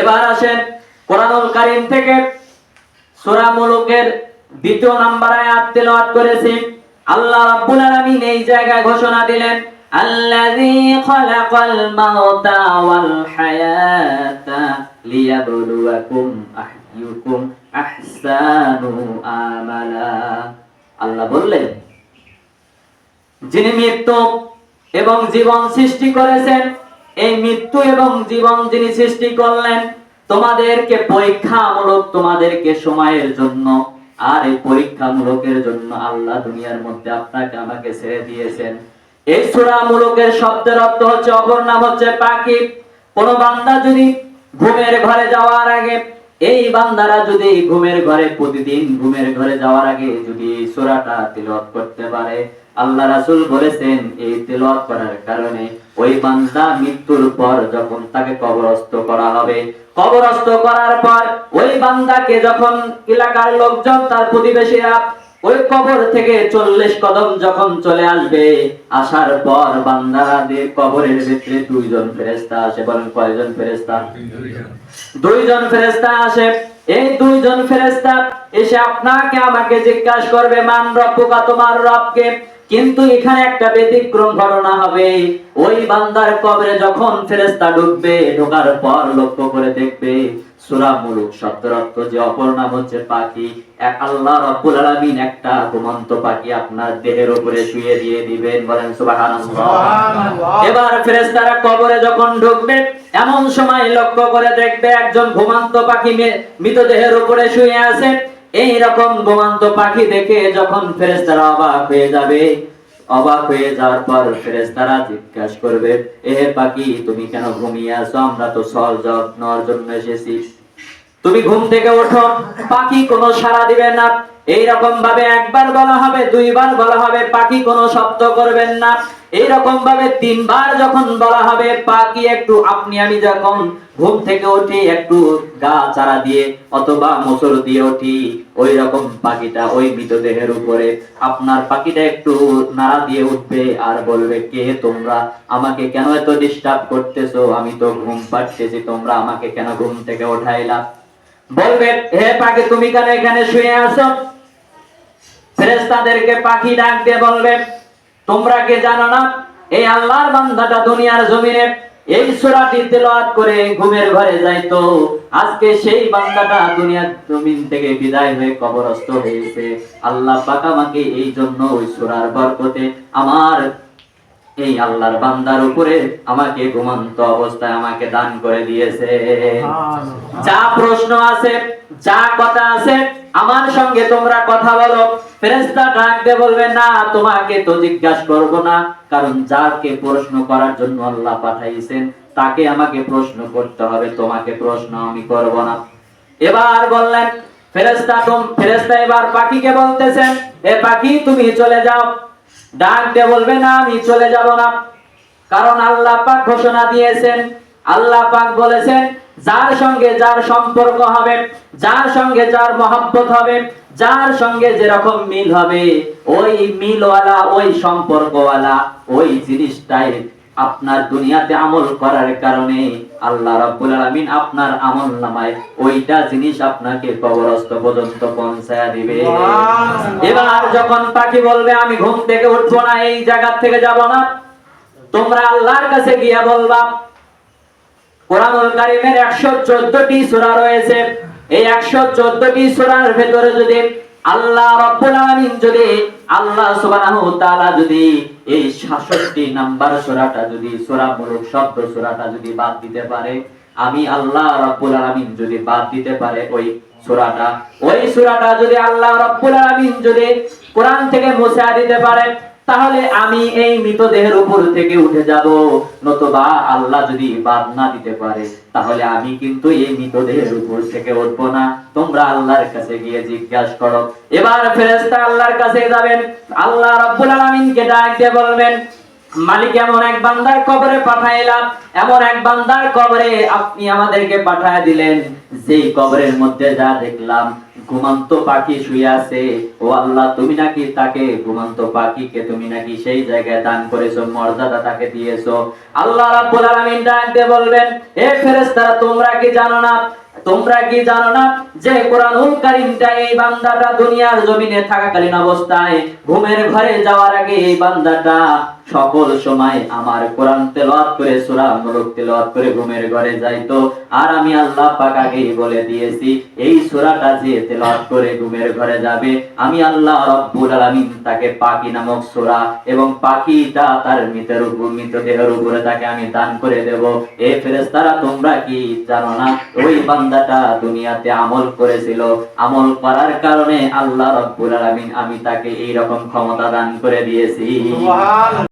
এবার আসেন কোরআনুল কারীম থেকে সূরা মুলুকের দ্বিতীয় নাম্বার আয়াত তেলাওয়াত করেছি। আল্লাহ রাব্বুল আলামিন এই জায়গায় ঘোষণা দিলেন, আল্লাযী খালাকাল মাউতা ওয়াল হায়াতা লিয়াবলুয়াকুম আইয়ুকুম আহসানু আমালা। আল্লাহ বললেন, যিনি মৃত্যু এবং জীবন সৃষ্টি করেছেন এই মৃত্যু এবং জীবন যিনি সৃষ্টি করলেন, তোমাদেরকে পরীক্ষামূলক তোমাদেরকে সময়ের জন্য আর এই পরীক্ষামূলকের জন্য আল্লাহ দুনিয়ার মধ্যে আপনাকে আমাকে ছেড়ে দিয়েছেন। এই সূরামূলকের শব্দের অর্থ হচ্ছে, অপর নাম হচ্ছে পাখি। কোন বান্দা যদি ঘুমের ঘরে যাওয়ার আগে, এই বান্দারা যদি ঘুমের ঘরে, প্রতিদিন ঘুমের ঘরে যাওয়ার আগে যদি এই সূরাটা তিলাওয়াত করতে পারে, আল্লাহ রাসূল বলেছেন এই তিলাওয়াত করার কারণে ওই বান্দা মৃত্যুর পর যখন তাকে কবরস্থ করা হবে, কবরস্থ করার পর ওই বান্দাকে যখন এলাকার লোকজন, তার প্রতিবেশীরা ওই কবর থেকে চল্লিশ কদম যখন চলে আসবে, আসার পর বান্দাদের কবরের ভিতরে দুইজন ফেরেস্তা আসে। বলেন, কয়জন ফেরেস্তা দুইজন ফেরেস্তা আসে। এই দুইজন ফেরেস্তা এসে আপনাকে আমাকে জিজ্ঞাসা করবে, মান রব্বুকা, তোমার রবকে? কিন্তু এখানে একটা ব্যতিক্রম ঘটনা হবে। ওই বান্দার কবরে যখন ফেরেস্তা ঢুকবে ঢোকার পর লক্ষ্য করে দেখবে সূরা মুলুক যে অপর নাম হচ্ছে পাখি। এক আল্লাহ রাব্বুল আলামিন একটা ঘুমন্ত পাখি আপনার দেহের উপরে শুয়ে দিয়ে দিবেন। বলেন সুবহানাল্লাহ। এবার ফেরেশতারা কবরে যখন ঢুকবে এমন সময় লক্ষ্য করে দেখবে একজন ঘুমন্ত পাখি মৃতদেহের উপরে শুয়ে আছে। এই রকম পাখি দেখে যখন ফেরেস্তারা অবাক হয়ে যাবে, অবাক হয়ে যাওয়ার পর ফেরেস্তারা জিজ্ঞাসা করবে, এ পাখি, তুমি কেন ঘুমিয়ে আছো? আমরা তো সল যত্নর জন্য এসেছি। তুমি ঘুম থেকে ওঠো। পাখি কোনো সাড়া দিবে না। এইরকম ভাবে একবার বলা হবে, দুইবার বলা হবে, পাখি কোনো শব্দ করবেন না। এইরকম ভাবে তিনবার যখন বলা হবে, পাখি একটু আপনি, আমি যখন ঘুম থেকে উঠি, একটু গা চারা দিয়ে অথবা মোচর দিয়ে উঠি ওই রকম পাখিটা ওই মৃতদেহের উপরে আপনার পাখিটা একটু নাড়া দিয়ে উঠবে আর বলবে, কে তোমরা? আমাকে কেন এত ডিস্টার্ব করতেছো? আমি তো ঘুম পাচ্তেছি তোমরা আমাকে কেন ঘুম থেকে উঠাইলা বলবে, হে পাখি, তুমি কেন এখানে শুয়ে আছো? ফেরেশতাদেরকে পাখি ডাক দিয়ে বলবে তোমরা কে জানো না এই আল্লাহর বান্দাটা দুনিয়ার জমিনে এই সূরাটি তেলাওয়াত করে ঘুমের ঘরে যাইতো। আজকে সেই বান্দাটা দুনিয়ার জমিন থেকে বিদায় হয়ে কবরস্থ হয়েছে। আল্লাহ পাক আমাকে এই জন্য ওই সূরার বরকতে আমার এই আল্লাহর বান্দার উপরে আমাকে ঘুমন্ত অবস্থায় আমাকে দান করে দিয়েছে। যা প্রশ্ন আছে যা কথা আছে আমার সঙ্গে তোমরা কথা বলো। ফেরেশতা ডাক দিয়ে বলবে, না, তোমাকে তো জিজ্ঞাসা করব না। কারণ যাকে প্রশ্ন করার জন্য আল্লাহ পাঠাইছেন, তাকে আমাকে প্রশ্ন করতে হবে। তোমাকে প্রশ্ন আমি করব না। এবার বললেন, ফেরেশতা তুম, ফেরেশতা এবার পাখিকে বলতেছেন, এ পাখি, তুমি চলে যাও। ডাক দিয়ে বলবে, না, আমি চলে যাব না। কারণ আল্লাহ পাক ঘোষণা দিয়েছেন। আল্লাহ পাক বলেছেন যার সঙ্গে যার সম্পর্ক হবে যার সঙ্গে যার মহব্বত হবে যার সঙ্গে যেরকম মিল হবে ওই মিলওয়ালা ওই সম্পর্কওয়ালা ওই জিনিসটাই আপনার দুনিয়াতে আমল করার কারণে আল্লাহ রাব্বুল আলামিন আপনার আমল নামায় ওইটা জিনিস আপনাকে কবরস্থ পর্যন্ত পৌঁছায়া দিবে। এবার যখন পাখি বলবে আমি ঘুম থেকে উঠবো না এই জায়গা থেকে যাব না তোমরা আল্লাহর কাছে গিয়া বলবা 114টি সূরা রয়েছে। এই 114টি সূরার ভেতরে যদি আল্লাহ যদি আল্লাহ যদি এই 66 নাম্বার যদি শব্দ যদি বাদ দিতে পারে, আমি আল্লাহ রাব্বুল আলামিন যদি বাদ দিতে পারে ওই সূরাটা ওই সূরাটা যদি আল্লাহ রাব্বুল আলামিন যদি কোরআন থেকে মুছে দিতে পারে তাহলে আমি এই মৃতদেহের উপর থেকে উঠে যাব। নতবা আল্লাহ যদি বাদ না দিতে পারে, তাহলে আমি কিন্তু এই মৃতদেহের উপর থেকে উঠবো না। তোমরা আল্লাহর কাছে গিয়ে জিজ্ঞাসা করো। এবার ফেরেশতা আল্লাহর কাছে যাবেন। আল্লাহ রাব্বুল আলামিনকে ডাকতে বলবেন মালিক এমন এক বান্দার কবরে পাঠাইলাম এমন এক বান্দার কবরে আপনি আমাদেরকে পাঠায় দিলেন। যেই কবরের মধ্যে যা দেখলাম, ঘুমন্ত পাখি শুয়ে আছে। ও আল্লাহ, তুমি নাকি তাকে ঘুমন্ত পাখিকে তুমি নাকি সেই জায়গায় দান করেছ, মর্যাদা তাকে দিয়েছ? আল্লাহ রাব্বুল আলামিন ডাক দিয়ে বলবেন এ ফেরেশতারা, তোমরা কি জানো না? তোমরা কি জানো না যে কোরআনুল কারীমটা এই বান্দাটা দুনিয়ার জমিনে থাকাকালীন অবস্থায় ঘুমের ঘরে যাওয়ার আগে এই বান্দাটা সকল সময় আমার কোরআন তেলাওয়াত করে সূরা মুলক তেলাওয়াত করে ঘুমের ঘরে যাইতো। আর আমি আল্লাহ পাক আগেই বলে দিয়েছি, এই সূরাটা যে তেলাওয়াত করে ঘুমের ঘরে যাবে, আমি আল্লাহ রব্বুল আলামিন তাকে পাখি নামক সূরা এবং পাখিটা তার মৃতের উপর, মৃতদেহের উপরে তাকে আমি দান করে দেব। এ ফেরেশতারা তোমরা কি জানো না? ওই বান্দাটা দুনিয়াতে আমল করেছিল। আমল করার কারণে আল্লাহ রব্বুল আলামিন আমি তাকে এই রকম ক্ষমতা দান করে দিয়েছি।